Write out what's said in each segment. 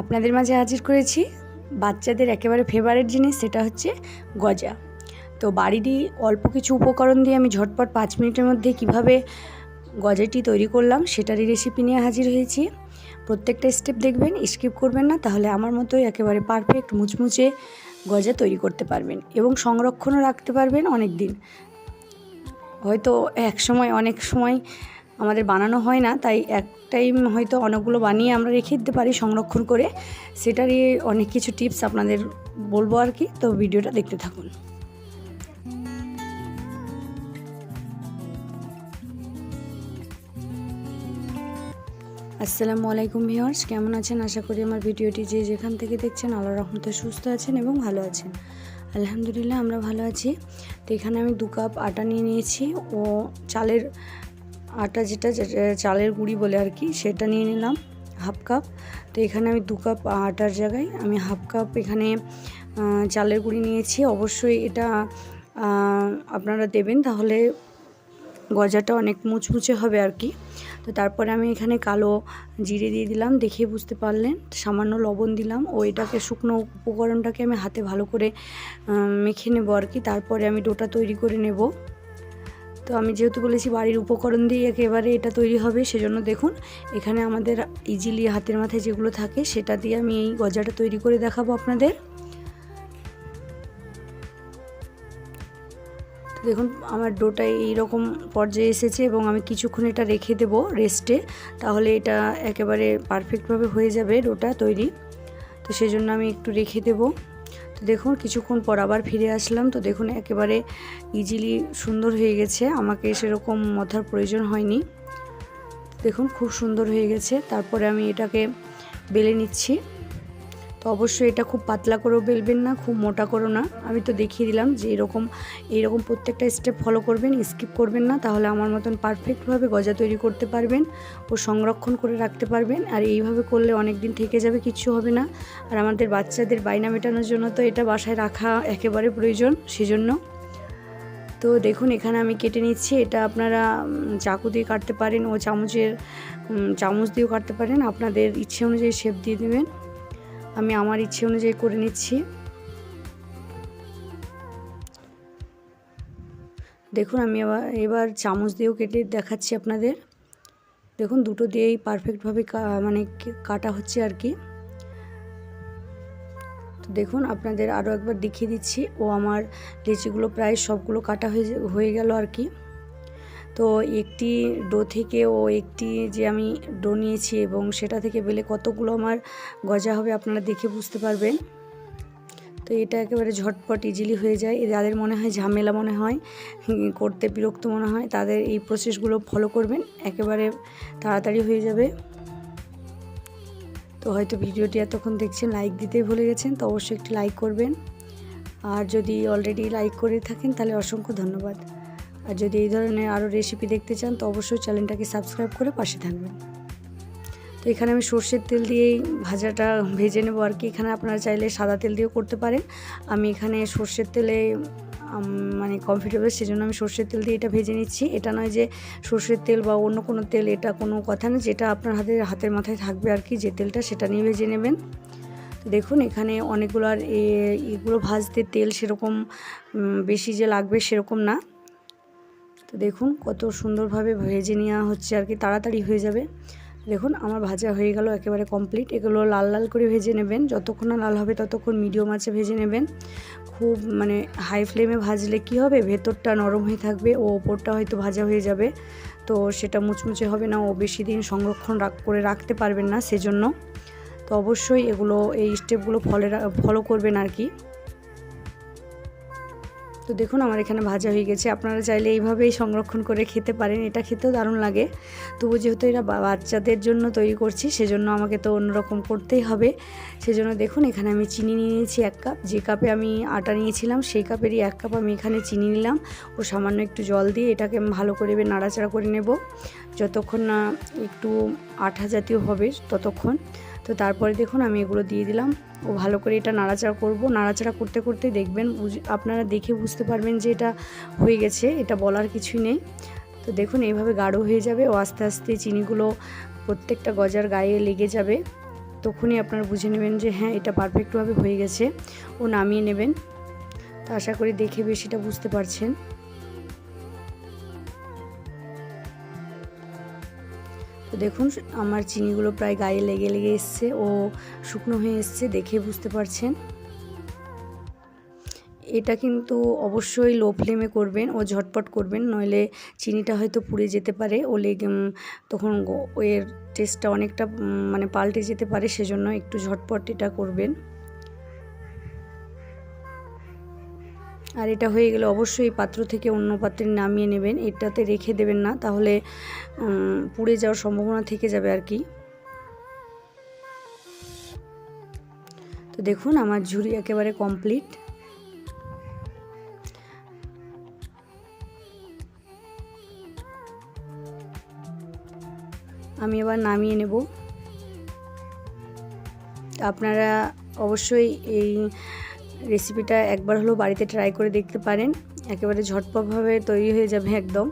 আপনাদের মাঝে হাজির করেছি। বাচ্চাদের একেবারে ফেভারিট জিনিস সেটা হচ্ছে গজা। তো বাড়িরই অল্প কিছু উপকরণ দিয়ে আমি ঝটপট পাঁচ মিনিটের মধ্যে কীভাবে গজাটি তৈরি করলাম সেটারই রেসিপি নিয়ে হাজির হয়েছি। প্রত্যেকটা স্টেপ দেখবেন স্কিপ করবেন না, তাহলে আমার মতোই একেবারে পারফেক্ট মুচমুচে গজা তৈরি করতে পারবেন এবং সংরক্ষণও রাখতে পারবেন অনেক দিন হয়তো এক সময়, অনেক সময় আমাদের বানানো হয় না, তাই এক টাইম হয়তো অনেকগুলো বানিয়ে আমরা রেখে দিতে পারি সংরক্ষণ করে। সেটারই অনেক কিছু টিপস আপনাদের বলব আর কি, তো ভিডিওটা দেখতে থাকুন। আসসালামু আলাইকুম ভিউয়ার্স, কেমন আছেন? আশা করি আমার ভিডিওটি যে যেখান থেকে দেখছেন আল্লাহ রহমতে সুস্থ আছেন এবং ভালো আছেন। আলহামদুলিল্লাহ, আমরা ভালো আছি। তো এখানে আমি দু কাপ আটা নিয়ে নিয়েছি ও চালের আটা যেটা চালের গুঁড়ি বলে আর কি, সেটা নিয়ে নিলাম, হাফ কাপ। তো এখানে আমি দু কাপ আটার জায়গায় আমি হাফ কাপ এখানে চালের গুঁড়ি নিয়েছি। অবশ্যই এটা আপনারা দেবেন, তাহলে গজাটা অনেক মুচমুচে হবে আর কি। তো তারপরে আমি এখানে কালো জিরে দিয়ে দিলাম, দেখে বুঝতে পারলেন। সামান্য লবণ দিলাম। ও এটাকে শুকনো উপকরণটাকে আমি হাতে ভালো করে মেখে নেব আর কি। তারপরে আমি ডোটা তৈরি করে নেব। তো আমি যেহেতু বলেছি বাড়ির উপকরণ দিয়ে একেবারে এটা তৈরি হবে, সেজন্য দেখুন, এখানে আমাদের ইজিলি হাতের মাথায় যেগুলো থাকে, সেটা দিয়ে আমি এই গজাটা তৈরি করে দেখাবো আপনাদের। দেখুন, আমার ডোটা এইরকম পর্যায়ে এসেছে এবং আমি কিছুক্ষণ এটা রেখে দেব রেস্টে, তাহলে এটা একেবারে পারফেক্টভাবে হয়ে যাবে ডোটা তৈরি। তো সেই জন্য আমি একটু রেখে দেব। তো দেখুন, কিছুক্ষণ পর আবার ফিরে আসলাম। তো দেখুন, একেবারে ইজিলি সুন্দর হয়ে গেছে। আমাকে সেরকম মথার প্রয়োজন হয়নি। দেখুন, খুব সুন্দর হয়ে গেছে। তারপরে আমি এটাকে বেলে নিচ্ছি। তো অবশ্যই এটা খুব পাতলা করেও বেলবেন না, খুব মোটা করো না। আমি তো দেখিয়ে দিলাম যে এরকম এইরকম প্রত্যেকটা স্টেপ ফলো করবেন স্কিপ করবেন না, তাহলে আমার মতন পারফেক্টভাবে গজা তৈরি করতে পারবেন ও সংরক্ষণ করে রাখতে পারবেন। আর এইভাবে করলে অনেক দিন থেকে যাবে কিচ্ছু হবে না। আর আমাদের বাচ্চাদের বায়না মেটানোর জন্য তো এটা বাসায় রাখা একেবারে প্রয়োজন, সেজন্য। তো দেখুন, এখানে আমি কেটে নিচ্ছি। এটা আপনারা চাকু দিয়ে কাটতে পারেন ও চামচের চামচ দিয়েও কাটতে পারেন। আপনাদের ইচ্ছে অনুযায়ী শেপ দিয়ে দেবেন। আমি আমার ইচ্ছে অনুযায়ী করে নিচ্ছি। দেখুন, আমি এবার এবার চামচ দিয়েও কেটে দেখাচ্ছি আপনাদের। দেখুন, দুটো দিয়েই পারফেক্টভাবে মানে কাটা হচ্ছে আর কি। তো দেখুন, আপনাদের আরও একবার দেখিয়ে দিচ্ছি। ও আমার লিচিগুলো প্রায় সবগুলো কাটা হয়ে গেল আর কি। তো একটি ডো থেকে ও একটি যে আমি ডো নিয়েছি এবং সেটা থেকে বেলে কতগুলো আমার গজা হবে আপনারা দেখে বুঝতে পারবেন। তো এটা একেবারে ঝটপট ইজিলি হয়ে যায়। যাদের মনে হয় ঝামেলা মনে হয় করতে বিরক্ত মনে হয়, তাদের এই প্রসেসগুলো ফলো করবেন। একেবারে তাড়াতাড়ি হয়ে যাবে। তো হয়তো ভিডিওটি এতক্ষণ দেখছেন লাইক দিতেই ভুলে গেছেন, তো অবশ্যই একটি লাইক করবেন। আর যদি অলরেডি লাইক করে থাকেন, তাহলে অসংখ্য ধন্যবাদ। আর যদি এই ধরনের আরও রেসিপি দেখতে চান, তো অবশ্যই চ্যানেলটাকে সাবস্ক্রাইব করে পাশে থাকবেন। তো এখানে আমি সর্ষের তেল দিয়েই ভাজাটা ভেজে নেব আর কি। এখানে আপনারা চাইলে সাদা তেল দিয়েও করতে পারেন। আমি এখানে সর্ষের তেলে মানে কমফর্টেবল সেজন্য আমি সর্ষের তেল দিয়ে এটা ভেজে নিচ্ছি। এটা নয় যে সর্ষের তেল বা অন্য কোনো তেল, এটা কোনো কথা না। যেটা আপনার হাতে, হাতের মাথায় থাকবে আর কি, যে তেলটা সেটা নিয়ে ভেজে নেবেন। দেখুন, এখানে অনেকগুলো আর এগুলো ভাজতে তেল সেরকম বেশি যে লাগবে সেরকম না। তো দেখুন কত সুন্দরভাবে ভেজে নেওয়া হচ্ছে আর কি, তাড়াতাড়ি হয়ে যাবে। দেখুন আমার ভাজা হয়ে গেল একেবারে কমপ্লিট এগুলো লাল লাল করে ভেজে নেবেন। যতক্ষণ না লাল হবে ততক্ষণ মিডিয়াম আঁচে ভেজে নেবেন। খুব মানে হাই ফ্লেমে ভাজলে কি হবে? ভেতরটা নরম হয়ে থাকবে, ও ওপরটা হয়তো ভাজা হয়ে যাবে। তো সেটা মুচমুচে হবে না, ও বেশি দিন সংরক্ষণ করে রাখতে পারবেন না সেজন্য। তো অবশ্যই এগুলো, এই স্টেপগুলো ফলে ফলো করবেন আর কি। তো দেখুন, আমার এখানে ভাজা হয়ে গেছে। আপনারা চাইলে এইভাবেই সংরক্ষণ করে খেতে পারেন। এটা খেতেও দারুণ লাগে। তবু যেহেতু এটা বাচ্চাদের জন্য তৈরি করছি, সেজন্য আমাকে তো অন্যরকম করতেই হবে। সেজন্য দেখুন, এখানে আমি চিনি নিয়ে নিয়েছি এক কাপ। যে কাপে আমি আটা নিয়েছিলাম, সেই কাপেরই এক কাপ আমি এখানে চিনি নিলাম। ও সামান্য একটু জল দিয়ে এটাকে আমি ভালো করে নাড়াচাড়া করে নেব। যতক্ষণ না একটু আঠা জাতীয় হবে, ততক্ষণ। তো তারপরে দেখুন আমি এগুলো দিয়ে দিলাম। ও ভালো করে এটা নাড়াচাড়া করব। নাড়াচাড়া করতে করতে দেখবেন আপনারা দেখে বুঝতে পারবেন যে এটা হয়ে গেছে, এটা বলার কিছুই নেই। তো দেখুন এইভাবে গাঢ় হয়ে যাবে। ও আস্তে আস্তে চিনিগুলো প্রত্যেকটা গজার গায়ে লেগে যাবে। তখনই আপনারা বুঝে নেবেন যে হ্যাঁ এটা পারফেক্টভাবে হয়ে গেছে। ও নামিয়ে নেবেন। তো আশা করি দেখে বেশিটা বুঝতে পারছেন। তো দেখুন, আমার চিনিগুলো প্রায় গায়ে লেগে লেগে এসছে। ও শুকনো হয়ে এসছে, দেখে বুঝতে পারছেন। এটা কিন্তু অবশ্যই লো ফ্লেমে করবেন, ও ঝটপট করবেন, নইলে চিনিটা হয়তো পুড়ে যেতে পারে। ও লেগে তখন এর টেস্টটা অনেকটা মানে পাল্টে যেতে পারে, সেজন্য একটু ঝটপট এটা করবেন। আর এটা হয়ে গেলে অবশ্যই পাত্র থেকে অন্য পাত্রে নামিয়ে নেবেন, এটাতে রেখে দেবেন না, তাহলে পুড়ে যাওয়ার সম্ভাবনা থেকে যাবে আর কি। তো দেখুন, আমার ঝুড়ি একেবারে কমপ্লিট আমি এবার নামিয়ে নেব। আপনারা অবশ্যই এই রেসিপিটা একবার হলেও বাড়িতে ট্রাই করে দেখতে পারেন। একেবারে ঝটপটভাবে তৈরি হয়ে যাবে একদম।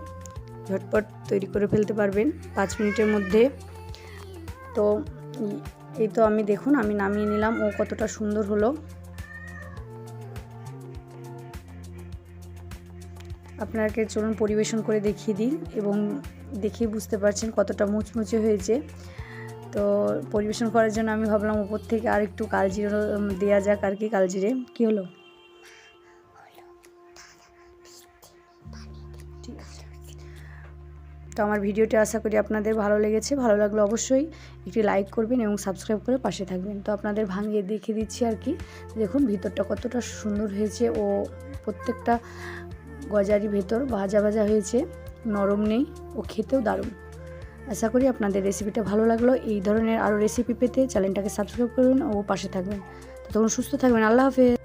ঝটপট তৈরি করে ফেলতে পারবেন পাঁচ মিনিটের মধ্যে। তো এই তো আমি দেখুন, আমি নামিয়ে নিলাম। ও কতটা সুন্দর হলো। আপনাকে চলুন পরিবেশন করে দেখিয়ে দিই এবং দেখেই বুঝতে পারছেন কতটা মুচমুচে হয়েছে। তো পরিবেশন করার জন্য আমি ভাবলাম উপর থেকে আর একটু কালজিরে দেওয়া যাক আর কি কালজিরে। কী হলো? তো আমার ভিডিওটি আশা করি আপনাদের ভালো লেগেছে। ভালো লাগলে অবশ্যই একটি লাইক করবেন এবং সাবস্ক্রাইব করে পাশে থাকবেন। তো আপনাদের ভাঙিয়ে দেখিয়ে দিচ্ছি আর কি। দেখুন, ভিতরটা কতটা সুন্দর হয়েছে ও প্রত্যেকটা গজারি ভেতর ভাজা ভাজা হয়েছে। নরম নেই, ও খেতেও দারুণ। আশা করি আপনাদের রেসিপিটা ভালো লাগল। এই ধরনের আরও রেসিপি পেতে চ্যানেলটাকে সাবস্ক্রাইব করুন ও পাশে থাকবেন। তখন সুস্থ থাকবেন। আল্লাহ হাফেজ।